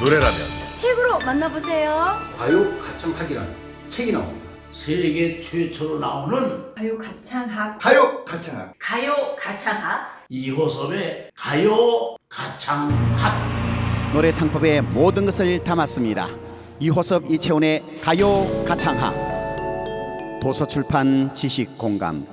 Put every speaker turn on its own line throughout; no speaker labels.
노래라면
책으로 만나보세요.
가요 가창학이라는 책이 나옵니다.
세계 최초로 나오는
가요 가창학.
가요 가창학
가요 가창학.
이호섭의 가요 가창학
노래 창법의 모든 것을 담았습니다. 이호섭 이채훈의 가요 가창학 도서출판 지식공감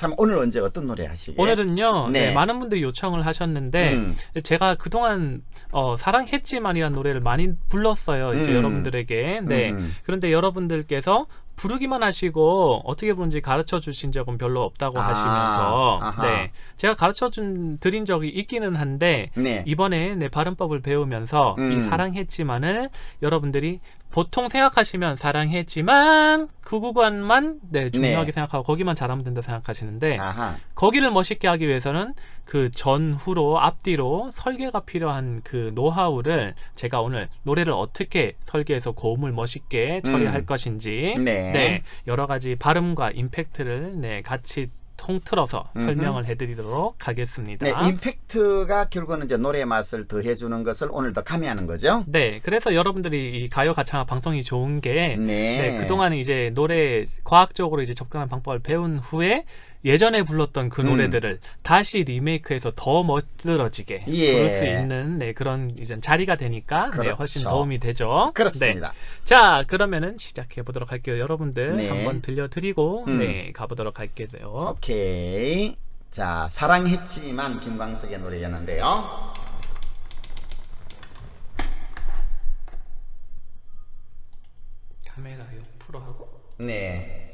그렇다면 오늘 언제 어떤 노래 하시게?
오늘은요
네.
네, 많은 분들이 요청을 하셨는데
음.
제가 그동안 어, 사랑했지만이라는 노래를 많이 불렀어요 이제
음.
여러분들에게 네
음.
그런데 여러분들께서 부르기만 하시고 어떻게 부르는지 가르쳐 주신 적은 별로 없다고
아,
하시면서
아하.
네 제가 가르쳐 준 드린 적이 있기는 한데
네.
이번에 내 발음법을 배우면서
음.
이 사랑했지만을 여러분들이 보통 생각하시면 사랑했지만 그 구간만 네 중요하게
네.
생각하고 거기만 잘하면 된다 생각하시는데
아하.
거기를 멋있게 하기 위해서는 그 전후로 앞뒤로 설계가 필요한 그 노하우를 제가 오늘 노래를 어떻게 설계해서 고음을 멋있게 처리할
음.
것인지
네.
여러 가지 발음과 임팩트를 네 같이 통틀어서
음흠.
설명을 해드리도록 하겠습니다.
네, 임팩트가 결국은 이제 노래 맛을 더해주는 것을 오늘 더 가미하는 거죠.
네, 그래서 여러분들이 이 가요 가창학 방송이 좋은 게
네.
네, 그동안 이제 노래 과학적으로 이제 접근한 방법을 배운 후에 예전에 불렀던 그
음.
노래들을 다시 리메이크해서 더 멋들어지게
예.
부를 수 있는 네, 그런 이제 자리가 되니까 네,
그렇죠.
훨씬 도움이 되죠.
그렇습니다.
네. 자, 그러면은 시작해 보도록 할게요. 여러분들
네.
한번 들려드리고
음.
네, 가보도록 할게요.
오케이. 자, 사랑했지만 김광석의 노래였는데요.
카메라 옆으로 하고
네.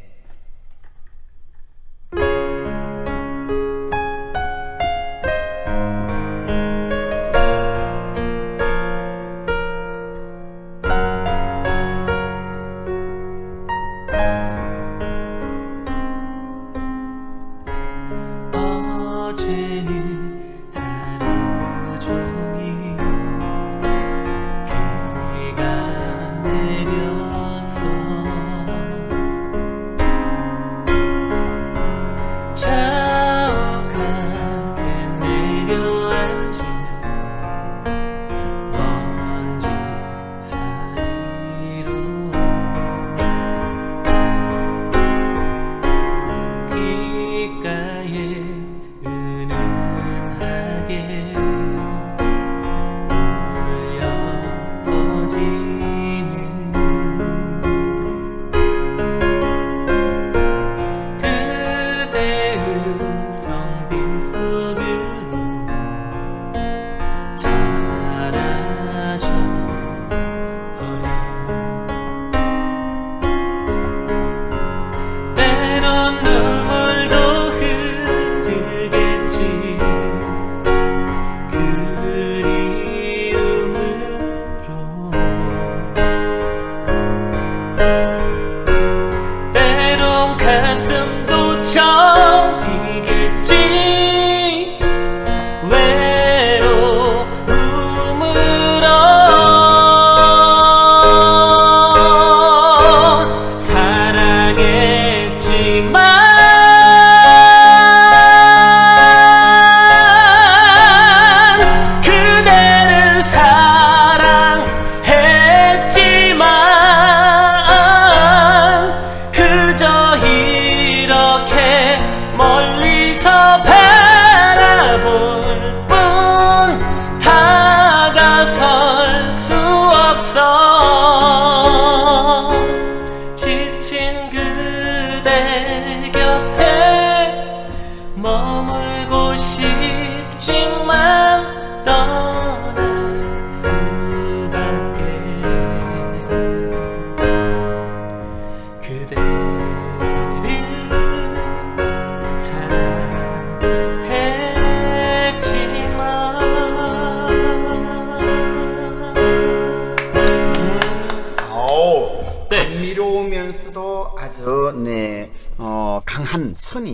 강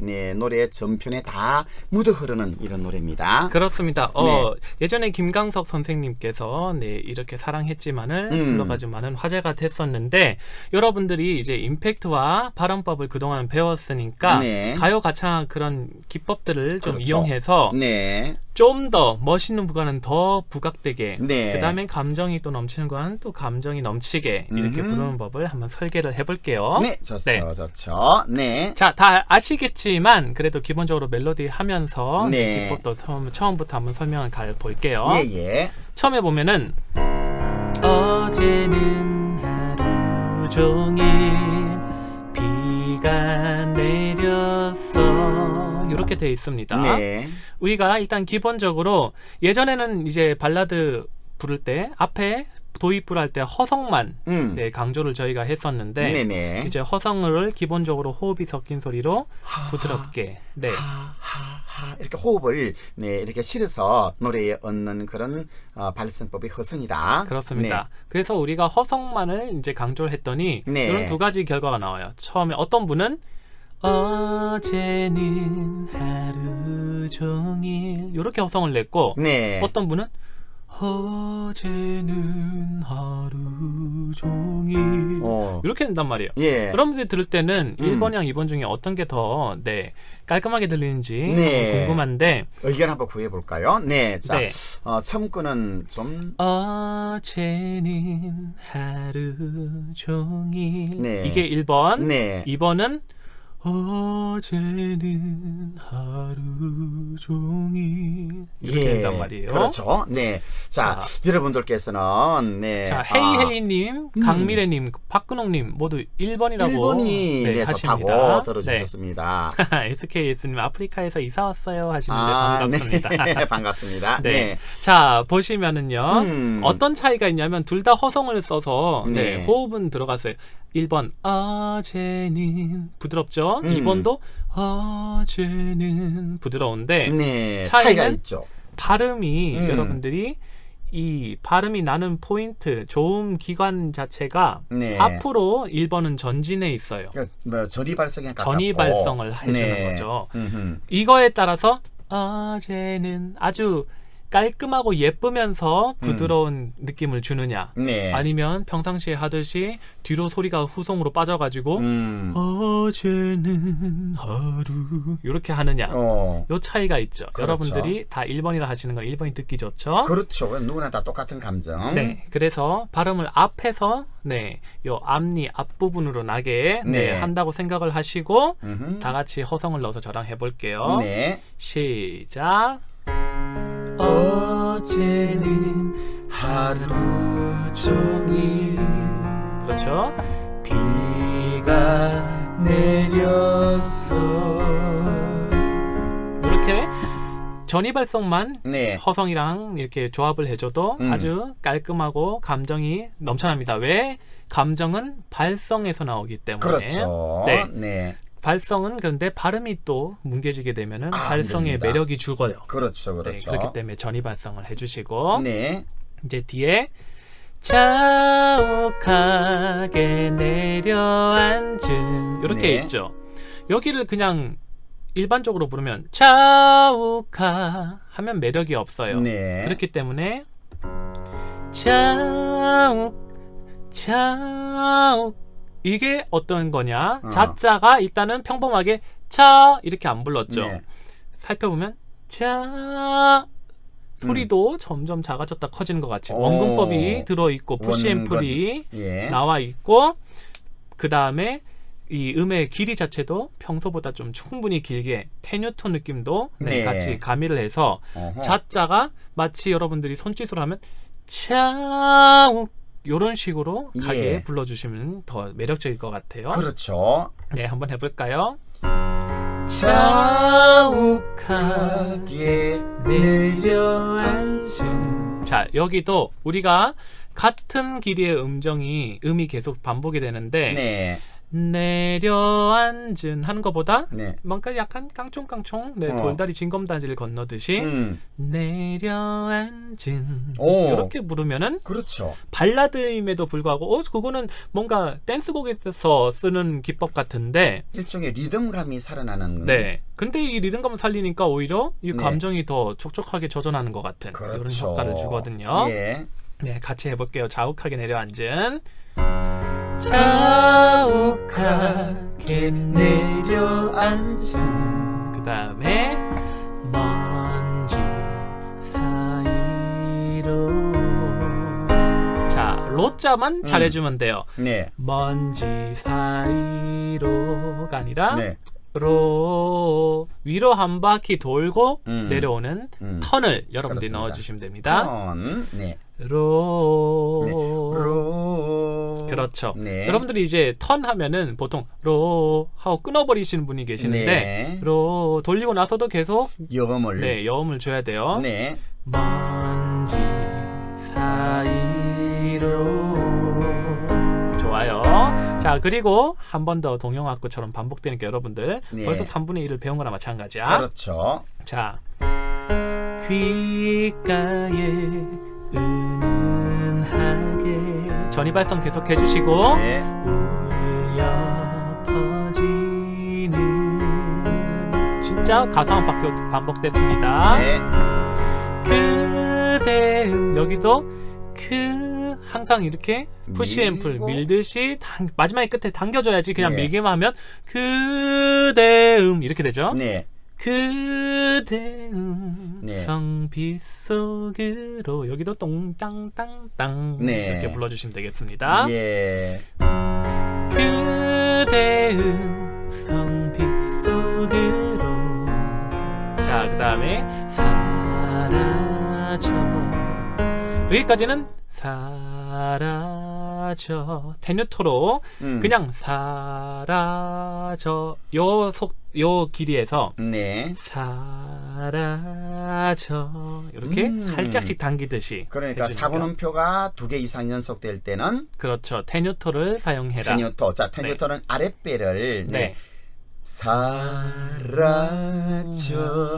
네, 노래 전편에 다 묻어 흐르는 이런 노래입니다.
그렇습니다. 어,
네.
예전에 김강석 선생님께서 네, 이렇게 사랑했지만을
음.
불러가지고 많은 화제가 됐었는데 여러분들이 이제 임팩트와 발음법을 그동안 배웠으니까
네.
가요 가창 그런 기법들을 좀
그렇죠.
이용해서
네.
좀 더 멋있는 부가는 더 부각되게
네.
그다음에 감정이 또 넘치는 거는 또 감정이 넘치게 이렇게
음흠.
부르는 법을 한번 설계를 해볼게요.
네, 좋죠,
네.
좋죠. 네.
자, 다 아시겠지 만 그래도 기본적으로 멜로디 하면서
네.
기법도 처음, 처음부터 한번 설명을 갈 볼게요.
예, 예.
처음에 보면은 어제는 하루 종일 비가 내렸어 이렇게 돼 있습니다.
네.
우리가 일단 기본적으로 예전에는 이제 발라드 부를 때 앞에 도입부를 할 때 허성만
음.
네, 강조를 저희가 했었는데
네네.
이제 허성을 기본적으로 호흡이 섞인 소리로 부드럽게 네.
하하하 이렇게 호흡을 네 이렇게 실어서 노래에 얻는 그런 어, 발성법이 허성이다.
그렇습니다. 그래서 우리가 허성만을 이제 강조를 했더니
네.
이런 두 가지 결과가 나와요. 처음에 어떤 분은 어제는 하루 종일 이렇게 허성을 냈고
네.
어떤 분은 어제는 하루 종일
어.
이렇게 낸단 말이에요.
예.
여러분들이 들을 때는
음.
1번이랑 2번 중에 어떤 게 더 네, 깔끔하게 들리는지
네.
궁금한데
의견 한번 구해 볼까요? 네. 자,
네.
어, 거는 좀
어제는 하루 종일
네.
이게 1번
네.
2번은 어제는 하루 종일 이렇게 된단 말이에요.
예. 그렇죠. 네. 자,
자.
여러분들께서는 네.
자,
아,
헤이헤이님, 강미래님, 박근홍 님 모두 1번이라고
1번이 네,
하십니다.
들어주셨습니다.
네. SKS님 아프리카에서 이사 왔어요 하시는데
아,
반갑습니다.
네. 반갑습니다.
네.
네.
자 보시면은요
음.
어떤 차이가 있냐면 둘 다 허성을 써서 네.
네.
호흡은 들어갔어요. 1번 어제는 부드럽죠.
음.
2번도 어제는 부드러운데
네.
차이는
차이가 있죠.
발음이
음.
여러분들이 이 발음이 나는 포인트 조음 기관 자체가
네.
앞으로 1번은 전진해 있어요.
그러니까 뭐 전이 발성에 가깝고
전이 발성을 해주는
네.
거죠.
음흠.
이거에 따라서 어제는 아주 깔끔하고 예쁘면서 부드러운 느낌을 주느냐
네.
아니면 평상시에 하듯이 뒤로 소리가 후송으로 빠져가지고
음.
어제는 하루 이렇게 하느냐
어.
요 차이가 있죠
그렇죠.
여러분들이 다 1번이라 하시는 건 1번이 듣기 좋죠
그렇죠. 누구나 다 똑같은 감정.
네 그래서 발음을 앞에서 네요 앞니 앞부분으로 나게 네,
네.
한다고 생각을 하시고
음흠.
다 같이 허성을 넣어서 저랑 해볼게요
네.
시작. 어제는
하루 종일
그렇죠.
비가 내렸어.
이렇게 전이 발성만
네.
허성이랑 이렇게 조합을 해줘도
음.
아주 깔끔하고 감정이 넘쳐납니다. 왜? 감정은 발성에서 나오기 때문에.
그렇죠.
네.
네.
발성은 그런데 발음이 또 뭉개지게 되면은
아,
발성의
안 됩니다.
매력이 죽어요.
그렇죠.
네,
그렇죠.
그렇기 때문에 전이 발성을 해주시고
네.
이제 뒤에 자욱하게 내려앉은 이렇게
네.
있죠. 여기를 그냥 일반적으로 부르면 자욱하 하면 매력이 없어요.
네.
그렇기 때문에 자욱 자욱 이게 어떤 거냐?
어.
자자가 일단은 평범하게 차 이렇게 안 불렀죠.
네.
살펴보면 자 소리도 점점 작아졌다 커지는 것 같이
음. 오.
원근법이 들어 있고 푸시. 앰플이
예.
나와 있고 그 다음에 이 음의 길이 자체도 평소보다 좀 충분히 길게 테뉴톤 느낌도 네,
네.
같이 가미를 해서
어허.
자자가 마치 여러분들이 손짓으로 하면 차욱 요런 식으로
예.
가게 불러주시면 더 매력적일 것 같아요.
그렇죠.
네, 한번 해볼까요?
자욱하게
내려앉은 자 여기도 우리가 같은 길이의 음정이 음이 계속 반복이 되는데
네.
내려앉은 하는 것보다
네.
뭔가 약간 깡총깡총 네,
어.
돌다리 징검다리를 건너듯이
음.
내려앉은
오.
이렇게 부르면은
그렇죠.
발라드임에도 불구하고 어 그거는 뭔가 댄스곡에서 쓰는 기법 같은데
일종의 리듬감이 살아나는
네 근데 이 리듬감을 살리니까 오히려 이
네.
감정이 더 촉촉하게 젖어나는 것 같은 이런
그렇죠.
효과를 주거든요
예.
네 같이 해볼게요 자욱하게 내려앉은
자욱하게 내려앉은
그 다음에 먼지 사이로 자 로자만 잘해주면 돼요
네.
먼지 사이로가 아니라
네.
로 위로 한 바퀴 돌고
음.
내려오는
음.
턴을 여러분들이
그렇습니다.
넣어주시면 됩니다.
턴. 네.
로.
네. 로.
그렇죠.
네.
여러분들이 이제 턴 하면은 보통 로 하고 끊어버리시는 분이 계시는데
네.
로 돌리고 나서도 계속
여음을.
네 여음을 줘야 돼요.
네.
먼지 사이로 좋아요. 자 그리고 한 번 더 동영악구처럼 반복되니까 여러분들
네.
벌써 3분의 1을 배운 거나 마찬가지야.
그렇죠.
자 귓가에 은은하게 전이 발성 계속 해주시고
네.
울려 퍼지는 진짜 가사 한 바퀴 반복됐습니다.
네.
그대음 여기도 그 항상 이렇게 푸시 앰플
밀고.
밀듯이 당, 마지막에 끝에 당겨줘야지 그냥
네.
밀기만 하면 그대음 이렇게 되죠.
네.
그대음
네.
성빛 속으로 여기도 똥땅땅땅
네.
이렇게 불러주시면 되겠습니다.
예.
그대 음 성빛 속으로 자 그 다음에 사라져 여기까지는 사라 져 테뉴토로
음.
그냥 사라져 요 속 요 길이에서
네.
사라져 이렇게
음.
살짝씩 당기듯이
그러니까
해주니까.
사분음표가 두 개 이상 연속될 때는
그렇죠 테뉴토를 사용해라
테뉴토. 자, 테뉴토는 아랫배를 네.
네.
사라져.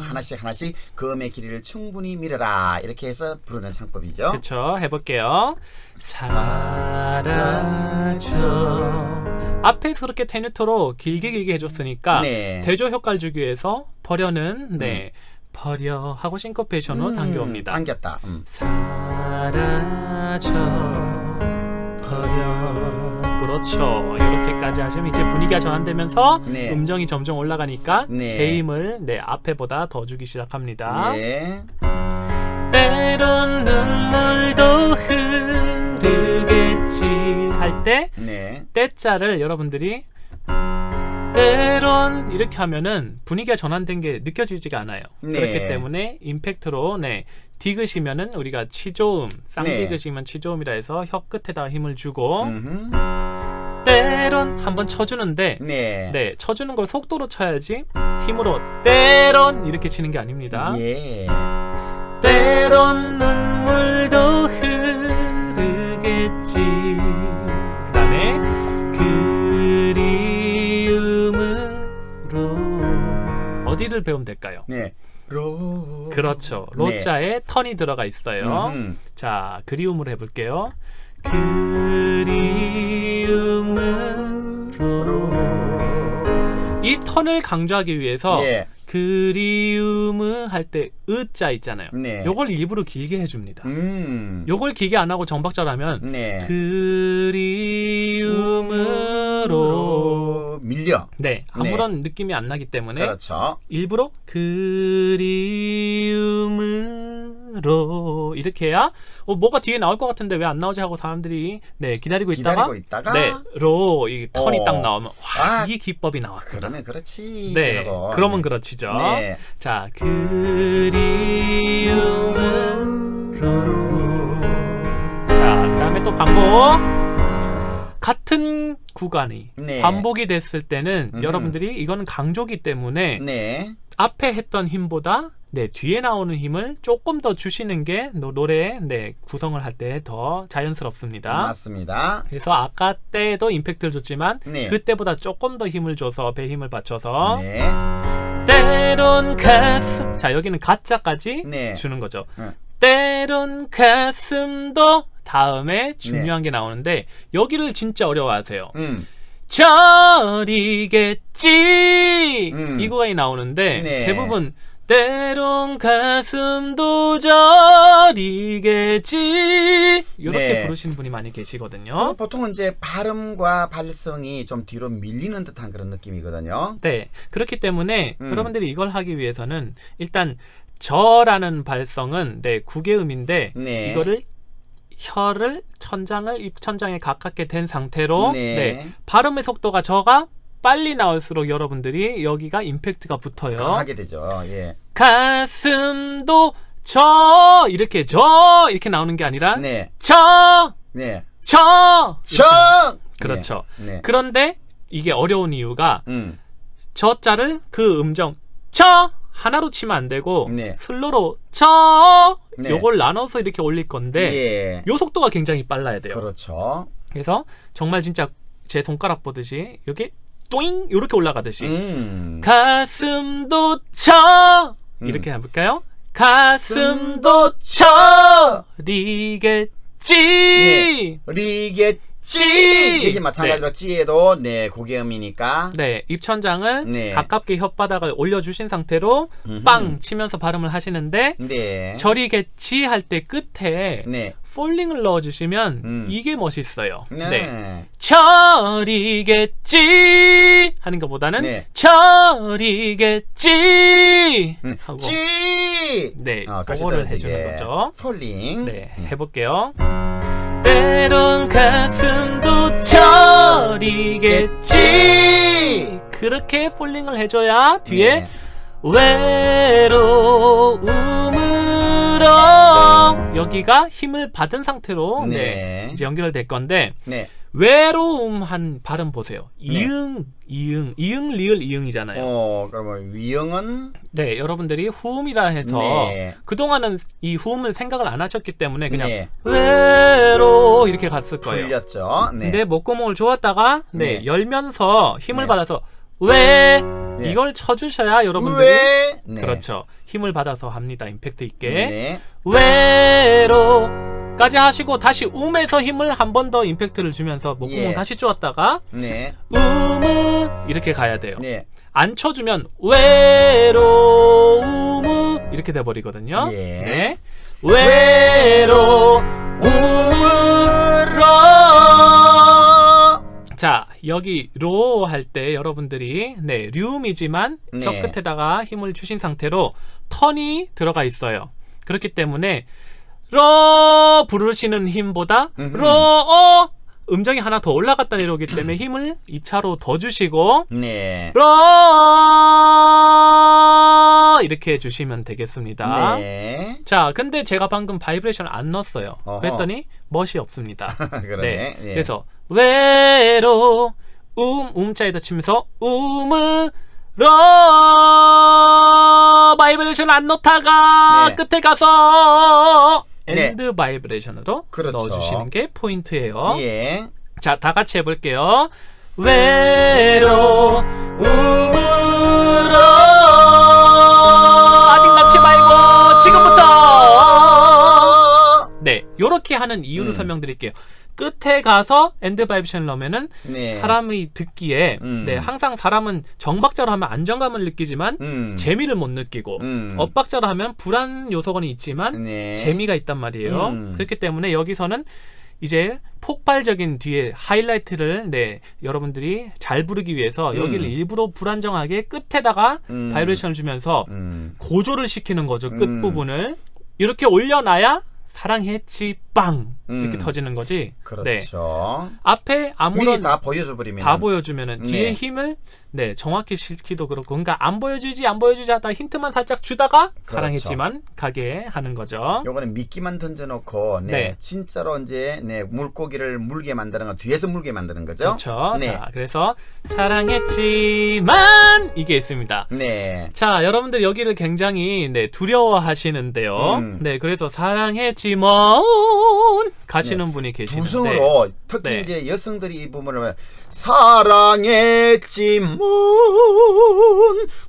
하나씩 하나씩 그 음의 길이를 충분히 밀어라. 이렇게 해서 부르는 창법이죠.
그렇죠 해볼게요. 사라져. 앞에서 그렇게 테뉴토로 길게 길게 해줬으니까
네.
대조 효과를 주기 위해서 버려는 네. 버려 하고 싱커페이션으로
음,
당겨옵니다.
당겼다. 음.
사라져. 버려 그렇죠 이렇게까지 하시면 이제 분위기가 전환되면서
네.
음정이 점점 올라가니까
네.
배임을 네 앞에보다 더 주기 시작합니다
예.
때론 눈물도 흐르겠지 할때
네.
때자를 여러분들이 때론 이렇게 하면은 분위기가 전환된 게 느껴지지가 않아요.
네.
그렇기 때문에 임팩트로 네 디귿이면은 우리가 치조음, 쌍디귿이면 치조음이라 해서 혀 끝에다 힘을 주고
음흠.
때론 한번 쳐주는데
네.
네 쳐주는 걸 속도로 쳐야지 힘으로 때론 이렇게 치는 게 아닙니다.
예.
때론 눈물도 흐르겠지 그 다음에 그리움으로 어디를 배우면 될까요?
네. 로.
그렇죠
네.
로자에 턴이 들어가 있어요
음흠.
자 그리움으로 해볼게요 그리움 이 턴을 강조하기 위해서
예.
그리움을 할때 으자 있잖아요.
네.
요걸 일부러 길게 해줍니다.
음.
요걸 길게 안 하고 정박자로 하면
네.
그리움으로
밀려.
네 아무런 느낌이 안 나기 때문에
그렇죠.
일부러 그리움으로 이렇게 해야 어, 뭐가 뒤에 나올 것 같은데 왜 안 나오지 하고 사람들이 네 기다리고 있다가
기다리고 있다가
네로 이 턴이
어.
딱 나오면 와,
아,
이 기법이 나왔구나.
그러면 그렇지.
네,
하고.
그러면
네.
그렇지죠.
네.
자, 그리움으로. 자, 그다음에 또 반복. 같은 구간이
네.
반복이 됐을 때는
음흠.
여러분들이 이거는 강조기 때문에
네.
앞에 했던 힘보다 네 뒤에 나오는 힘을 조금 더 주시는 게 노- 노래 네 구성을 할 때 더 자연스럽습니다.
맞습니다.
그래서 아까 때도 임팩트를 줬지만
네.
그때보다 조금 더 힘을 줘서 배 힘을 받쳐서
네.
때론 가슴 자 여기는 가짜까지
네.
주는 거죠.
네.
때론 가슴도 다음에 중요한 게 나오는데 여기를 진짜 어려워하세요.
음.
저리겠지
음.
이 구간이 나오는데
네.
대부분 때론 가슴도 저리겠지 이렇게
네.
부르시는 분이 많이 계시거든요.
보통은 이제 발음과 발성이 좀 뒤로 밀리는 듯한 그런 느낌이거든요.
네 그렇기 때문에
음.
여러분들이 이걸 하기 위해서는 일단 저라는 발성은 네 구개음인데
네.
이거를 혀를 천장을 입천장에 가깝게 된 상태로
네.
네, 발음의 속도가 저가 빨리 나올수록 여러분들이 여기가 임팩트가 붙어요.
하게 되죠. 예.
가슴도 저 이렇게 저 이렇게 나오는 게 아니라
네.
저
네.
저
청.
그렇죠.
네. 네.
그런데 이게 어려운 이유가
음.
저 자를 그 음정 저 하나로 치면 안 되고
네.
슬로로 저
네.
요걸 나눠서 이렇게 올릴 건데
예.
요 속도가 굉장히 빨라야 돼요.
그렇죠.
그래서 정말 진짜 제 손가락 보듯이 여기 뚜잉 이렇게 올라가듯이
음.
가슴도 쳐
음.
이렇게 해볼까요? 가슴도 쳐 리겠지
리겠지. 이게 마찬가지로
네.
찌에도 네 고개음이니까.
네 입천장을
네.
가깝게 혓바닥을 올려주신 상태로
음흠.
빵 치면서 발음을 하시는데
네.
저리겠지 할 때 끝에
네.
폴링을 넣어주시면
음.
이게 멋있어요.
네.
네. 저리겠지 하는 것보다는
네.
저리겠지
음.
하고
찌.
네
어,
그거를 해주는
이게
거죠.
폴링.
네
음.
해볼게요. 때론 가슴도 저리겠지 그렇게 폴링을 해줘야 뒤에
네.
외로움 으로 여기가 힘을 받은 상태로 네.
네.
이제 연결될 건데
네.
외로움 한 발음 보세요.
네.
이응, 이응, 이응, 리을, 이응이잖아요.
어, 그러면 위형은
네, 여러분들이 후음이라 해서
네.
그 동안은 이 후음을 생각을 안 하셨기 때문에 그냥
네.
외로 이렇게 갔을 거예요.
풀렸죠. 네.
근데 목구멍을 조았다가 네,
네.
열면서 힘을
네.
받아서 왜
네.
이걸 쳐주셔야 여러분들이
왜? 네.
그렇죠. 힘을 받아서 합니다. 임팩트 있게.
네.
외로까지 하시고 다시 음에서 힘을 한 번 더 임팩트를 주면서 목구멍
예.
다시 쪼았다가
네.
음은 이렇게 가야 돼요.
네.
안 쳐주면 외로움 이렇게 돼버리거든요.
예.
네. 외로움 자 여기 로 할 때 여러분들이 네 류음이지만
네.
혀 끝에다가 힘을 주신 상태로 턴이 들어가 있어요. 그렇기 때문에 러 부르시는 힘보다. 러 음정이 하나 더 올라갔다 내려오기 때문에 힘을 2차로 더 주시고
네.
러 이렇게 해주시면 되겠습니다.
네.
자, 근데 제가 방금 바이브레이션 안 넣었어요.
어허.
그랬더니 멋이 없습니다.
그러네. 예.
그래서 외로 음 음자에다 치면서 음으로 바이브레이션 안 넣다가
네.
끝에 가서
네.
엔드 바이브레이션으로
그렇죠.
넣어주시는 게 포인트예요.
예.
자, 다 같이 해볼게요. 외로움으 요렇게 하는 이유를
음.
설명드릴게요. 끝에 가서 엔드 바이브레이션을 넣으면은
네.
사람이 듣기에
음.
네, 항상 사람은 정박자로 하면 안정감을 느끼지만
음.
재미를 못 느끼고
음.
엇박자로 하면 불안 요소건이 있지만
네.
재미가 있단 말이에요.
음.
그렇기 때문에 여기서는 이제 폭발적인 뒤에 하이라이트를 네 여러분들이 잘 부르기 위해서
음.
여기를 일부러 불안정하게 끝에다가
음.
바이브레이션을 주면서
음.
고조를 시키는 거죠 끝
음.
부분을 이렇게 올려놔야 사랑했지 빵 이렇게
음.
터지는 거지. 네.
그렇죠.
앞에
미리
아무런
다 보여줘 버리면
다 보여주면은
네.
뒤에 힘을 네 정확히 실기도 그렇고 그러니까 안 보여주지 안 보여주지 하다 힌트만 살짝 주다가 사랑했지만 가게 하는 거죠.
요거는 미끼만 던져놓고 네,
네.
진짜로 이제 네 물고기를 물게 만드는 거 뒤에서 물게 만드는 거죠.
그렇죠.
네.
자 그래서 사랑했지만 이게 있습니다.
네.
자, 여러분들 여기를 굉장히 네, 두려워하시는데요.
음.
네, 그래서 사랑했지 만 가시는 분이 계시는데
두성으로 특히
네.
이제 여성들이 이 부분을 사랑했지만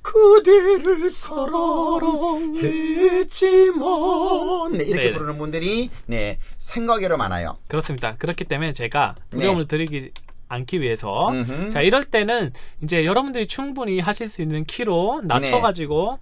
그대를 사랑했지만 네, 이렇게
네.
부르는 분들이 네 생각외로 많아요.
그렇습니다. 그렇기 때문에 제가 두려움을 드리기 않기 위해서
네. 음흠.
자, 이럴 때는 이제 여러분들이 충분히 하실 수 있는 키로 낮춰 가지고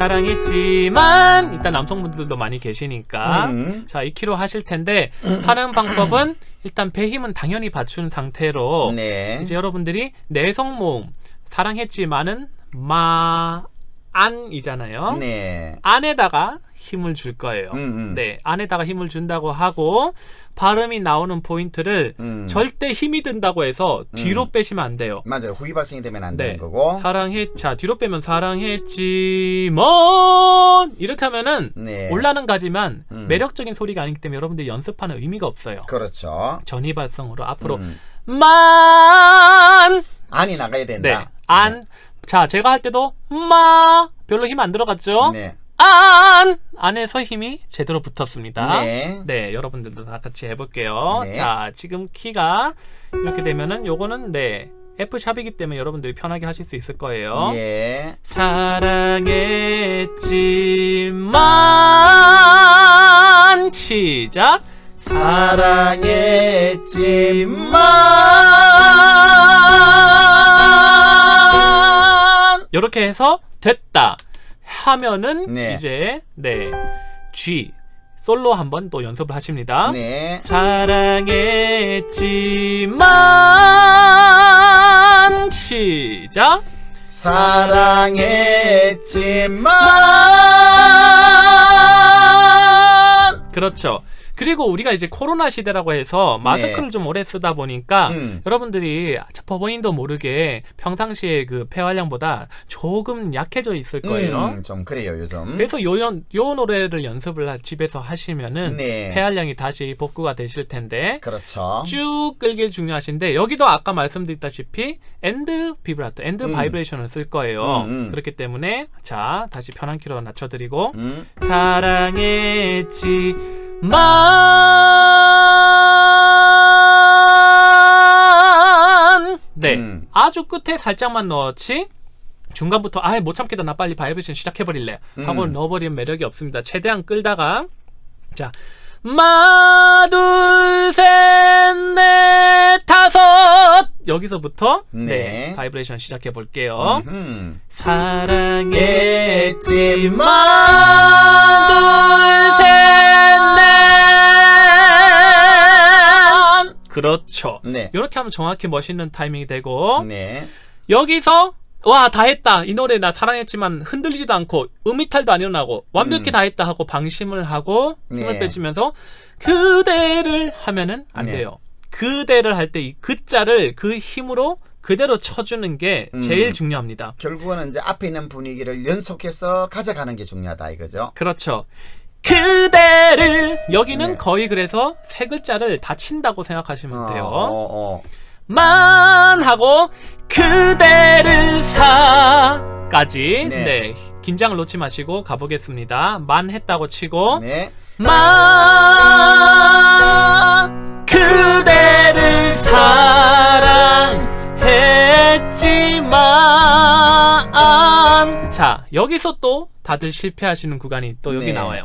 사랑했지만 일단 남성분들도 많이 계시니까
음.
자, 이 키로 하실 텐데 하는 방법은 일단 배 힘은 당연히 받춘 상태로
네.
이제 여러분들이 내성 모음 사랑했지만은 마 안이잖아요.
네.
안에다가 힘을 줄 거예요.
음, 음.
네, 안에다가 힘을 준다고 하고 발음이 나오는 포인트를
음.
절대 힘이 든다고 해서 뒤로 빼시면 안 돼요.
맞아요. 후위 발생이 되면 안
네,
되는 거고.
사랑했 자 뒤로 빼면 사랑했지만 이렇게 하면은
네.
올라는 가지만
음.
매력적인 소리가 아니기 때문에 여러분들이 연습하는 의미가 없어요.
그렇죠.
전이 발성으로 앞으로
음.
만
안이 나가야
네.
된다.
안. 자, 제가 할 때도 마 별로 힘 안 들어갔죠?
네.
안 안에서 힘이 제대로 붙었습니다.
네.
네, 여러분들도 다 같이 해볼게요.
네.
자, 지금 키가 이렇게 되면은 요거는 네 F 샵이기 때문에 여러분들이 편하게 하실 수 있을 거예요.
예.
사랑했지만 시작.
사랑했지만
이렇게 해서 됐다 하면은
네.
이제 네 G 솔로 한번 또 연습을 하십니다.
네.
사랑했지만 시작.
사랑했지만
그렇죠. 그리고 우리가 이제 코로나 시대라고 해서 마스크를 좀 오래 쓰다 보니까
네. 음.
여러분들이 법원인도 모르게 평상시에 그 폐활량보다 조금 약해져 있을 거예요.
음, 좀 그래요 요즘.
그래서 요, 연, 요 노래를 연습을 하- 집에서 하시면은
네.
폐활량이 다시 복구가 되실 텐데
그렇죠.
쭉 끌길 중요하신데 여기도 아까 말씀드렸다시피 엔드 비브라토, 엔드
음.
바이브레이션을 쓸 거예요.
음, 음.
그렇기 때문에 자 다시 편한 키로 낮춰드리고
음.
사랑했지 만 네
음.
아주 끝에 살짝만 넣었지 중간부터 아예 못 참겠다 나 빨리 바이브레이션 시작해버릴래 하고
음.
넣어버리면 매력이 없습니다 최대한 끌다가 자 마둘셋넷 다섯 여기서부터 네,
네.
바이브레이션 시작해 볼게요
음.
사랑했지만 둘셋넷 그렇죠
네.
이렇게 하면 정확히 멋있는 타이밍이 되고
네.
여기서 와 다 했다 이 노래 나 사랑했지만 흔들리지도 않고 음이탈도 안 일어나고 완벽히
음.
다 했다 하고 방심을 하고 힘을
네.
빼주면서 그대를 하면은 안
네.
돼요 그대를 할 때 이 그자를 그 힘으로 그대로 쳐주는 게
음.
제일 중요합니다
결국은 이제 앞에 있는 분위기를 연속해서 가져가는 게 중요하다 이거죠.
그렇죠 그대를 여기는
네.
거의 그래서 세 글자를 다 친다고 생각하시면 돼요
어, 어, 어.
만 하고 그대를 사까지
네.
네. 긴장을 놓지 마시고 가보겠습니다. 만 했다고 치고
네.
만 그대를 사랑했지만 자 여기서 또 다들 실패하시는 구간이 또 여기
네.
나와요.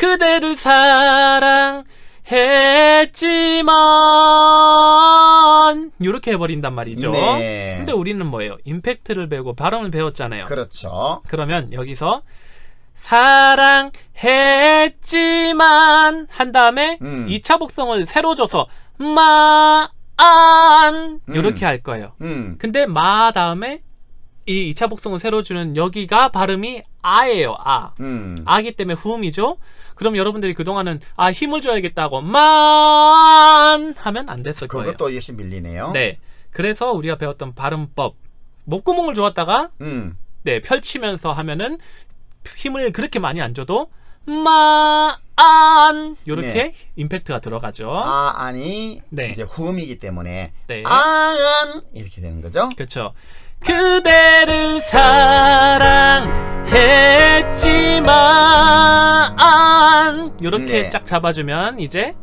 그대를 사랑했지만 이렇게 해버린단 말이죠.
네.
근데 우리는 뭐예요? 임팩트를 배우고 발음을 배웠잖아요.
그렇죠.
그러면 여기서 사랑했지만 한 다음에
음.
2차 복성을 새로 줘서 마 안 이렇게
음.
할 거예요.
음.
근데 마 다음에 이 2차 복성을 새로 주는 여기가 발음이 아예요. 아.
음.
아기 때문에 후음이죠. 그럼 여러분들이 그동안은 아 힘을 줘야겠다고 만 하면 안 됐을 거예요.
그것도 역시 밀리네요.
네. 그래서 우리가 배웠던 발음법 목구멍을 주었다가
음.
네 펼치면서 하면은 힘을 그렇게 많이 안 줘도 마안 요렇게
네.
임팩트가 들어가죠.
아 아니
네.
이제 후음이기 때문에
네.
아안 이렇게 되는 거죠.
그렇죠. 그대를 사랑했지만 요렇게
네.
쫙 잡아주면 이제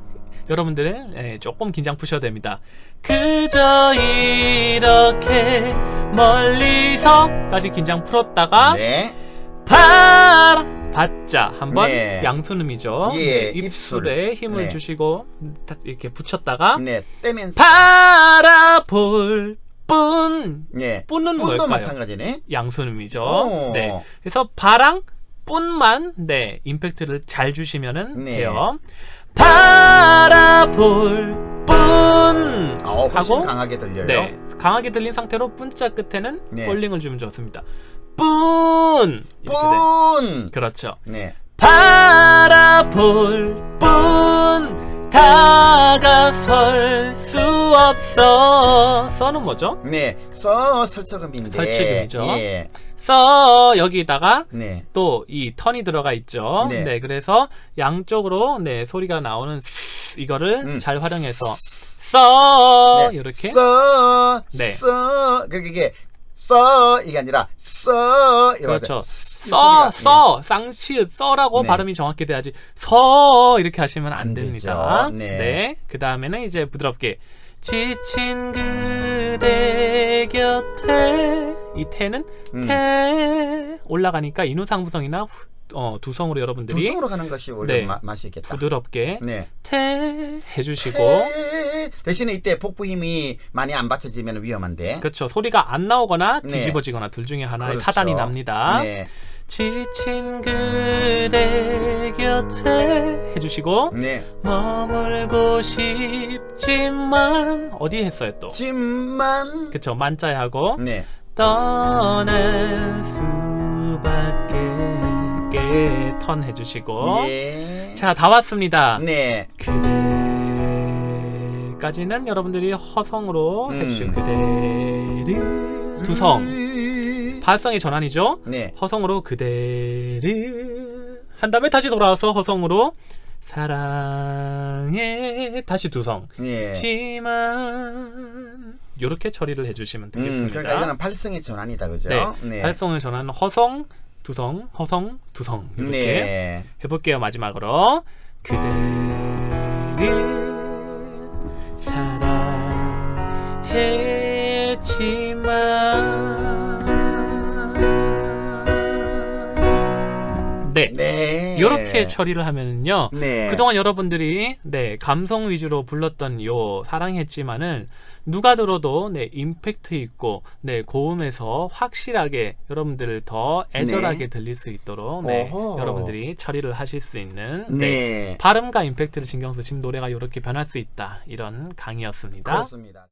여러분들은 예, 조금 긴장 푸셔도 됩니다. 그저 이렇게 멀리서까지 긴장 풀었다가
네.
바라 받자 한번
네.
양순음이죠.
예,
입술에
입술.
힘을
네.
주시고 다 이렇게 붙였다가
네. 떼면서
바라볼 뿐
네.
뿐은
도
뭘까요?
마찬가지네.
양순음이죠.
오.
네. 그래서 바랑 뿐만 네 임팩트를 잘 주시면은
네.
돼요. 바라볼 뿐
아, 훨씬
하고
강하게 들려요.
네 강하게 들린 상태로 뿐자 끝에는
네.
폴링을 주면 좋습니다. 뿐 이렇게 돼.
뿐.
그렇죠.
네.
바라볼 뿐 다가설 수 없어 써는 뭐죠?
네. 써 설석음인데.
설치음이죠.
예.
써 여기다가
네.
또 이 턴이 들어가 있죠.
네.
네. 그래서 양쪽으로 네 소리가 나오는 스- 이거를
음.
잘 활용해서 써
네.
이렇게
써.
네.
써. 그러니까 이게 써 이게 아니라 써.
그렇죠.
이
써,
소리가-
써, 쌍시읒, 써라고
네.
발음이 정확히 돼야지 서 이렇게 하시면 안,
안
됩니다.
되죠. 네.
그 다음에는 이제 부드럽게 지친 그대 곁에 이 태는
음.
태 올라가니까 인후상부성이나 후- 어, 두성으로 여러분들이
두성으로 가는 것이 오히려
네.
마, 맛이 있겠다.
부드럽게
네.
태 해주시고
해- 대신에 이때 복부 힘이 많이 안 받쳐지면 위험한데.
그렇죠 소리가 안 나오거나
네.
뒤집어지거나 둘 중에 하나의
그렇죠.
사단이 납니다.
네.
지친 그대 곁에 해주시고
네.
머물고 싶지만 어디 했어요 또?
짐만.
그쵸 만자야 하고
네.
떠날 수밖에 턴 해주시고
예.
자다 왔습니다.
네.
그대 까지는 여러분들이 허성으로
음.
해주시고 그대를 두성 발성의 전환이죠.
네.
허성으로 그대를 한 다음에 다시 돌아와서 허성으로 사랑해 다시 두성
네.
지만 요렇게 처리를 해주시면
음,
되겠습니다.
그러니까 이거는 발성의 전환이다, 그죠?
네,
네.
발성을 전하는 허성 두성 허성 두성 이렇게
네.
해볼게요 마지막으로 그대를 사랑했지만 네
네.
이렇게 처리를 하면은요
네.
그동안 여러분들이 네 감성 위주로 불렀던 요 사랑했지만은 누가 들어도 네 임팩트 있고 네 고음에서 확실하게 여러분들을 더 애절하게
네.
들릴 수 있도록 네
어허.
여러분들이 처리를 하실 수 있는 네,
네.
발음과 임팩트를 신경 쓰시면 노래가 이렇게 변할 수 있다 이런 강의였습니다.
그렇습니다.